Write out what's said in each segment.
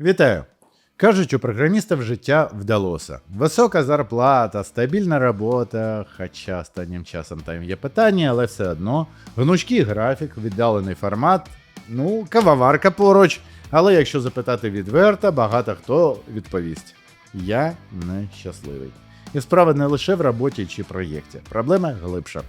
Вітаю! Кажуть, у програмістів життя вдалося. Висока зарплата, стабільна робота, хоча останнім часом там є питання, але все одно. Гнучкий графік, віддалений формат, ну, кавоварка поруч. Але якщо запитати відверто, багато хто відповість: Я не щасливий. І справа не лише в роботі чи проєкті. Проблема глибша.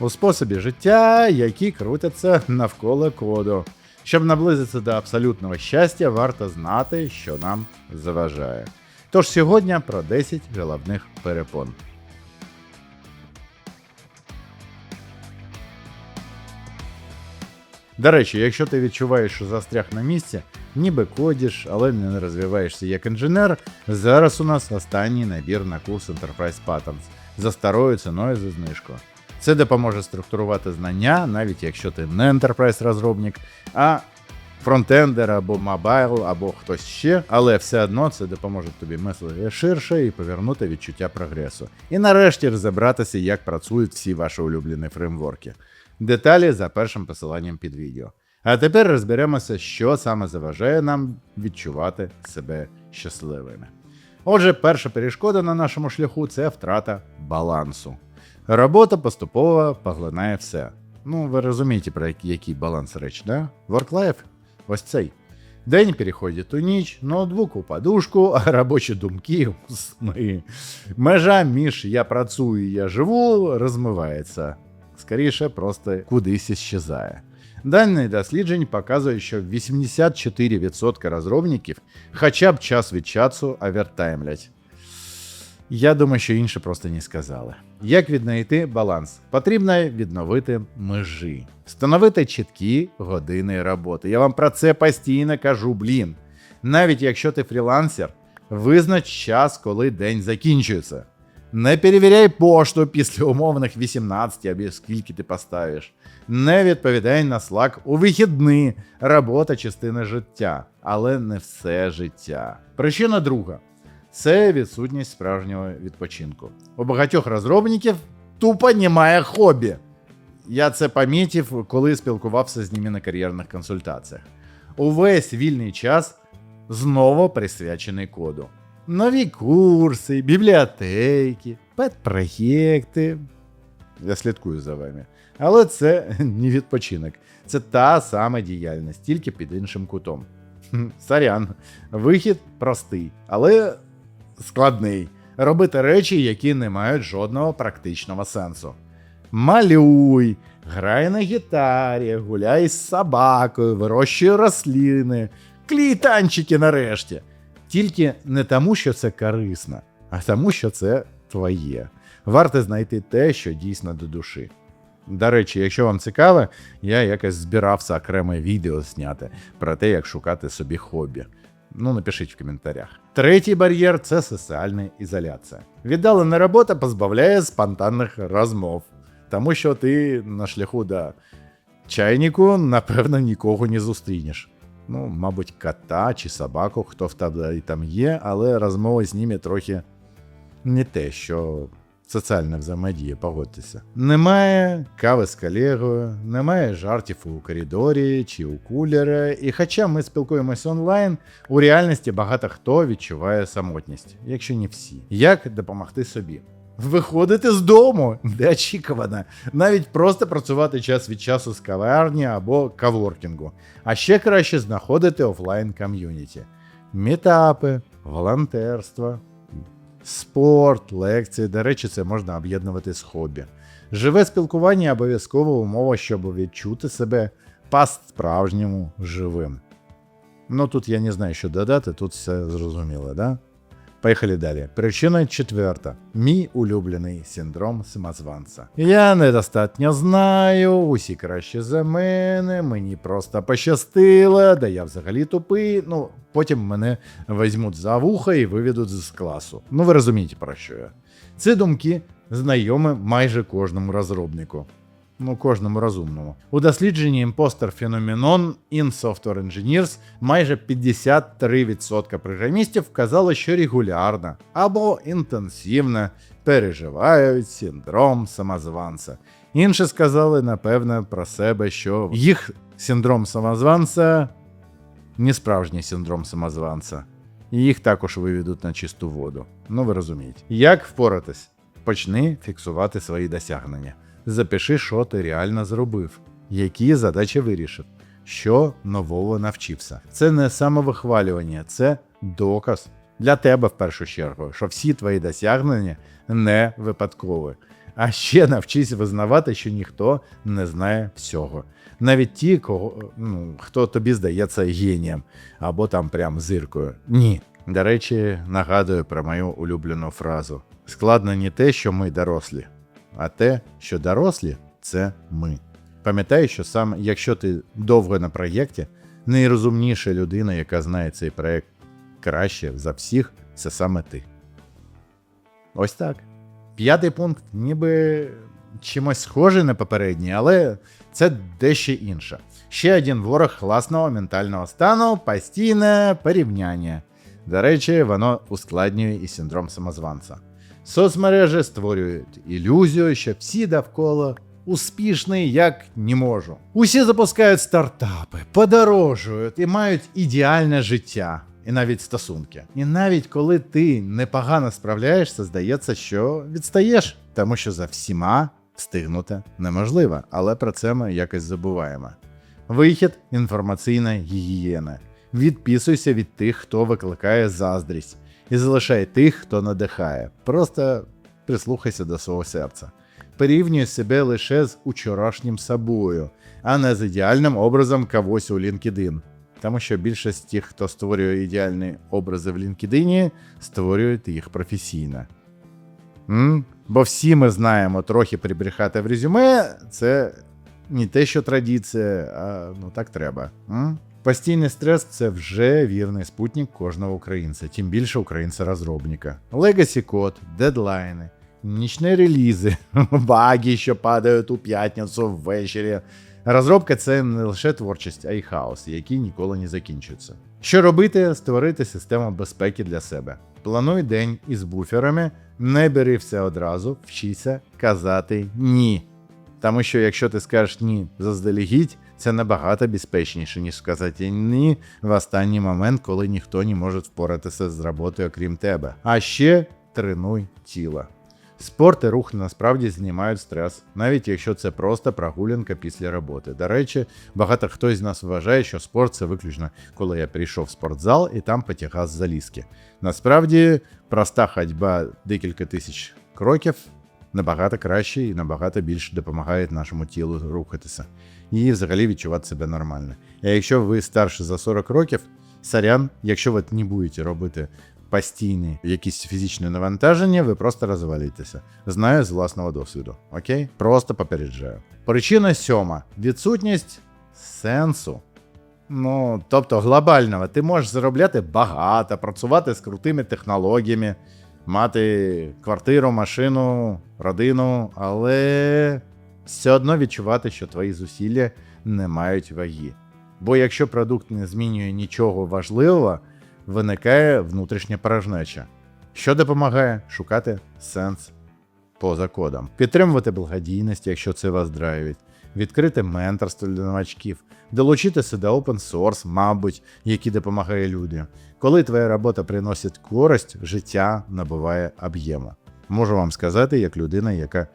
У способі життя, які крутяться навколо коду. Щоб наблизитися до абсолютного щастя, варто знати, що нам заважає. Тож сьогодні про 10 головних перепон. До речі, якщо ти відчуваєш, що застряг на місці, ніби кодиш, але не розвиваєшся як інженер, зараз у нас останній набір на курс Enterprise Patterns за старою ціною за знижку. Це допоможе структурувати знання, навіть якщо ти не enterprise розробник, а фронтендер або мобайл, або хтось ще, але все одно це допоможе тобі мислити ширше і повернути відчуття прогресу. І нарешті розібратися, як працюють всі ваші улюблені фреймворки. Деталі за першим посиланням під відео. А тепер розберемося, що саме заважає нам відчувати себе щасливими. Отже, перша перешкода на нашому шляху це втрата балансу. Робота поступово поглинає все. Ну, ви розумієте, про який, баланс реч, да? Work-life ось цей. День переходить у ніч, ноутбук у подушку, а робочі думки у сни. Межа між я працюю я живу розмивається. Скоріше, просто кудись іщезає. Дані досліджень показують, що 84% розробників хоча б час від часу овертаймлять. Я думаю, що інше просто не сказали. Як віднайти баланс? Потрібно відновити межі, встановити чіткі години роботи. Я вам про це постійно кажу, блін. Навіть якщо ти фрілансер, визнач час, коли день закінчується. Не перевіряй пошту після умовних 18 або скільки ти поставиш. Не відповідай на Slack у вихідні. Робота частина життя, але не все життя. Причина друга це відсутність справжнього відпочинку. У багатьох розробників тупо немає хобі. Я це помітив, коли спілкувався з ними на кар'єрних консультаціях. Увесь вільний час знову присвячений коду. Нові курси, бібліотеки, пет-проєкти. Я слідкую за вами. Але це не відпочинок. Це та сама діяльність, тільки під іншим кутом. Сорян, вихід простий, але складний. Робити речі, які не мають жодного практичного сенсу. Малюй, грай на гітарі, гуляй з собакою, вирощуй рослини, клій танчики нарешті. Тільки не тому, що це корисно, а тому, що це твоє. Варто знайти те, що дійсно до душі. До речі, якщо вам цікаво, я якось збирався окреме відео зняти про те, як шукати собі хобі. Ну, напишіть в коментарях. Третій бар'єр це соціальна ізоляція. Віддалена робота позбавляє спонтанних розмов, тому що ти на шляху до чайнику, напевно, нікого не зустрінеш. Ну, мабуть, кота чи собаку, хто в тебе там є, але розмова з ними трохи не те, що соціальна взаємодія, погодьтеся. Немає кави з колегою, немає жартів у коридорі чи у кулера. І хоча ми спілкуємося онлайн, у реальності багато хто відчуває самотність, якщо не всі. Як допомогти собі? Виходити з дому, де очікувано, навіть просто працювати час від часу з каварні або каворкінгу, а ще краще знаходити офлайн ком'юніті, мітапи, волонтерство, спорт, лекції. До речі, це можна об'єднувати з хобі. Живе спілкування обов'язкова умова, щоб відчути себе по-справжньому живим. Ну тут я не знаю, що додати, тут все зрозуміло, да? Поїхали далі. Причина четверта. Мій улюблений синдром самозванця. Я недостатньо знаю, усі краще за мене, мені просто пощастило, да я взагалі тупий. Ну, потім мене візьмуть за вуха і виведуть з класу. Ну ви розумієте, про що я. Ці думки знайомі майже кожному розробнику. Ну, кожному розумному. У дослідженні Imposter Phenomenon in Software Engineers майже 53% програмістів вказали, що регулярно або інтенсивно переживають синдром самозванця. Інші сказали, напевне, про себе, що їх синдром самозванця не справжній синдром самозванця. І їх також виведуть на чисту воду. Ну ви розумієте. Як впоратись? Почни фіксувати свої досягнення. Запиши, що ти реально зробив, які задачі вирішив, що нового навчився. Це не самовихвалювання, це доказ для тебе в першу чергу, що всі твої досягнення не випадкові. А ще навчись визнавати, що ніхто не знає всього. Навіть ті, кого, ну, хто тобі здається генієм або там прям зиркою. Ні. До речі, нагадую про мою улюблену фразу: складно не те, що ми дорослі, а те, що дорослі це ми. Пам'ятай, що саме якщо ти довго на проєкті, найрозумніша людина, яка знає цей проєкт краще за всіх, це саме ти. Ось так. П'ятий пункт, ніби чимось схожий на попередній, але це дещо інше. Ще один ворог класного ментального стану постійне порівняння. До речі, воно ускладнює і синдром самозванця. Соцмережі створюють ілюзію, що всі довкола успішні, як не можу. Усі запускають стартапи, подорожують і мають ідеальне життя. І навіть стосунки. І навіть коли ти непогано справляєшся, здається, що відстаєш, тому що за всіма встигнути неможливо, але про це ми якось забуваємо. Вихід інформаційна гігієна. Відписуйся від тих, хто викликає заздрість, і залишай тих, хто надихає. Просто прислухайся до свого серця. Порівнюй себе лише з учорашнім собою, а не з ідеальним образом когось у LinkedIn. Тому що більшість тих, хто створює ідеальні образи в LinkedIn, створюють їх професійно. М? Бо всі ми знаємо, трохи прибрехати в резюме це не те, що традиція, а ну так треба. М? Постійний стрес це вже вірний спутник кожного українця, тим більше українця-розробника. Legacy код, дедлайни, нічні релізи, баги, що падають у п'ятницю ввечері. Розробка це не лише творчість, а й хаос, який ніколи не закінчується. Що робити? Створити систему безпеки для себе. Плануй день із буферами, не бери все одразу, вчися казати ні. Тому що якщо ти скажеш ні заздалегідь, це набагато безпечніше, ніж сказати ні в останній момент, коли ніхто не може впоратися з роботою, окрім тебе. А ще тренуй тіло. Спорт і рух насправді знімають стрес, навіть якщо це просто прогулянка після роботи. До речі, багато хто з нас вважає, що спорт це виключно коли я прийшов в спортзал і там потягав залізки. Насправді, проста ходьба декілька тисяч кроків набагато краще і набагато більше допомагає нашому тілу рухатися і взагалі відчувати себе нормально. А якщо ви старше за 40 років, сорян, якщо ви не будете робити постійні якісь фізичні навантаження, ви просто розвалитеся. Знаю з власного досвіду. Окей? Просто попереджаю. Причина сьома: відсутність сенсу. Ну, тобто глобального, ти можеш заробляти багато, працювати з крутими технологіями, мати квартиру, машину, родину, але все одно відчувати, що твої зусилля не мають ваги. Бо якщо продукт не змінює нічого важливого, виникає внутрішня порожнеча, що допомагає шукати сенс поза кодом, підтримувати благодійність, якщо це вас драйвить, відкрити менторство для новачків, долучитися до open source, мабуть, який допомагає людям. Коли твоя робота приносить користь, життя набуває об'єму. Можу вам сказати, як людина, яка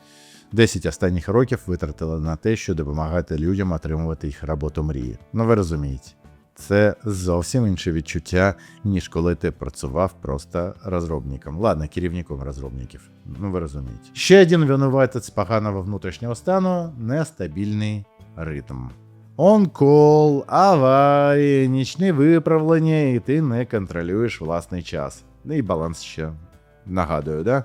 10 останніх років витратила на те, що допомагати людям отримувати їх роботу мрії. Ну ви розумієте. Це зовсім інше відчуття, ніж коли ти працював просто розробником. Ладно, керівником розробників. Ну ви розумієте. Ще один винуватець поганого внутрішнього стану нестабільний ритм. Он-кол, аварії, нічні виправлення, і ти не контролюєш власний час. Ну і баланс ще нагадую, да?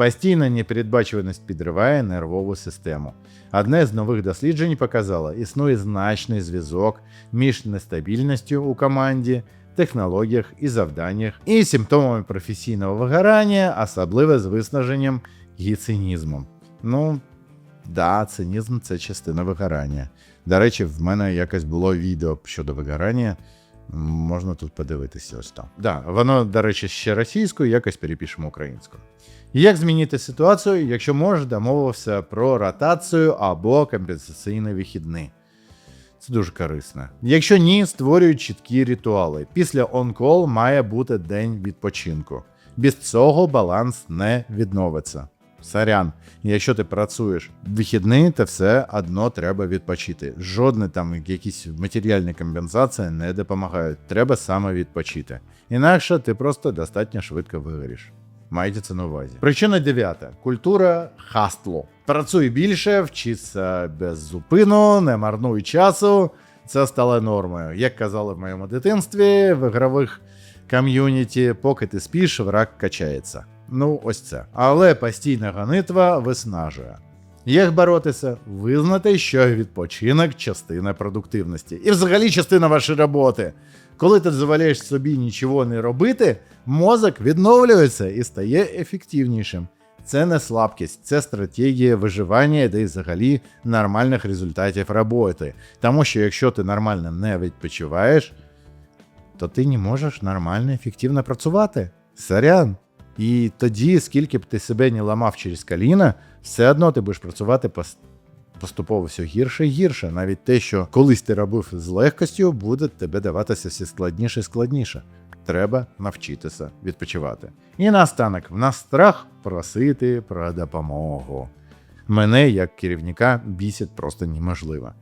Постійна непередбачуваність підриває нервову систему. Одне з нових досліджень показало, існує значний зв'язок між нестабільністю у команді, технологіях і завданнях, і симптомами професійного вигорання, особливо з виснаженням і цинізмом. Ну, да, цинізм це частина вигорання. До речі, в мене якось було відео щодо вигорання. Можна тут подивитися ось там. Да, воно, до речі, ще російською, якось перепишемо українською. Як змінити ситуацію, якщо можеш домовився про ротацію або компенсаційні вихідні? Це дуже корисно. Якщо ні, створюють чіткі ритуали. Після on-call має бути день відпочинку. Без цього баланс не відновиться. Сорян, якщо ти працюєш в вихідний, то все одно треба відпочити. Жодне там якісь матеріальні компенсації не допомагають. Треба саме відпочити. Інакше ти просто достатньо швидко вигоріш. Майте це на увазі. Причина дев'ята: культура хастлу. Працюй більше, вчися без зупину, не марнуй часу. Це стало нормою. Як казали в моєму дитинстві, в ігрових ком'юніті, поки ти спиш, враг качається. Ну, ось це. Але постійна гонитва виснажує. Як боротися? Визнати, що відпочинок частина продуктивності. І взагалі частина вашої роботи. Коли ти дозволяєш собі нічого не робити, мозок відновлюється і стає ефективнішим. Це не слабкість, це стратегія виживання та й взагалі нормальних результатів роботи. Тому що якщо ти нормально не відпочиваєш, то ти не можеш нормально ефективно працювати. Сорян. І тоді, скільки б ти себе не ламав через коліна, все одно ти будеш працювати поступово все гірше і гірше. Навіть те, що колись ти робив з легкостю, буде тебе даватися все складніше і складніше. Треба навчитися відпочивати. І наостанок, в нас страх просити про допомогу. Мене, як керівника, бісить просто неможливо.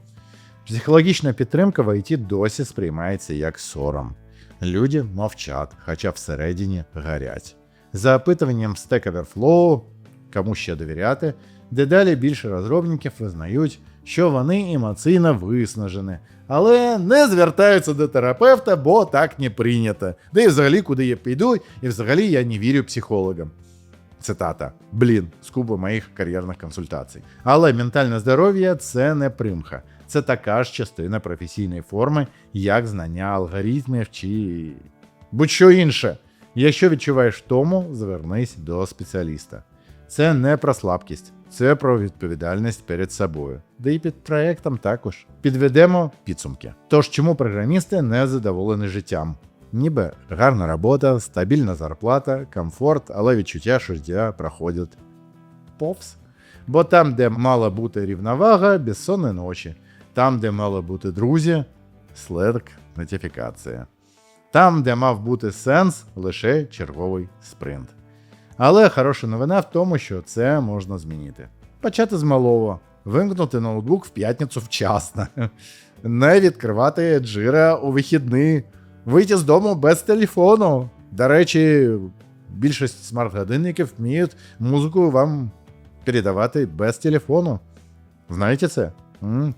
Психологічна підтримка в ІТ досі сприймається як сором. Люди мовчать, хоча всередині горять. За опитуванням Stack Overflow, кому ще довіряти, дедалі більше розробників визнають, що вони емоційно виснажені, але не звертаються до терапевта, бо так не прийнято. Да і взагалі, куди я піду, і взагалі я не вірю психологам. Цитата: Блін, з куби моїх кар'єрних консультацій. Але ментальне здоров'я це не примха, це така ж частина професійної форми, як знання алгоритмів чи будь-що інше. Якщо відчуваєш втому, звернись до спеціаліста. Це не про слабкість, це про відповідальність перед собою. Да і під проектом також. Підведемо підсумки. Тож, чому програмісти не задоволені життям? Ніби гарна робота, стабільна зарплата, комфорт, але відчуття, що життя проходить повз. Бо там, де мала бути рівновага, безсонні ночі. Там, де мали бути друзі, Slack нотифікація. Там, де мав бути сенс, лише черговий спринт. Але хороша новина в тому, що це можна змінити. Почати з малого, вимкнути ноутбук в п'ятницю вчасно, не відкривати джира у вихідні, вийти з дому без телефону. До речі, більшість смарт-годинників вміють музику вам передавати без телефону. Знаєте це?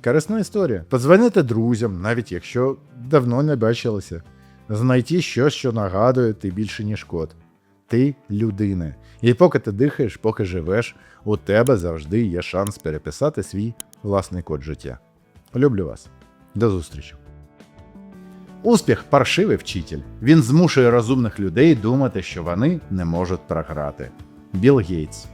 Корисна історія. Подзвонити друзям, навіть якщо давно не бачилися. Знайти щось, що нагадує ти більше, ніж код. Ти людина. І поки ти дихаєш, поки живеш, у тебе завжди є шанс переписати свій власний код життя. Люблю вас. До зустрічі. Успіх паршивий вчитель. Він змушує розумних людей думати, що вони не можуть програти. Білл Гейтс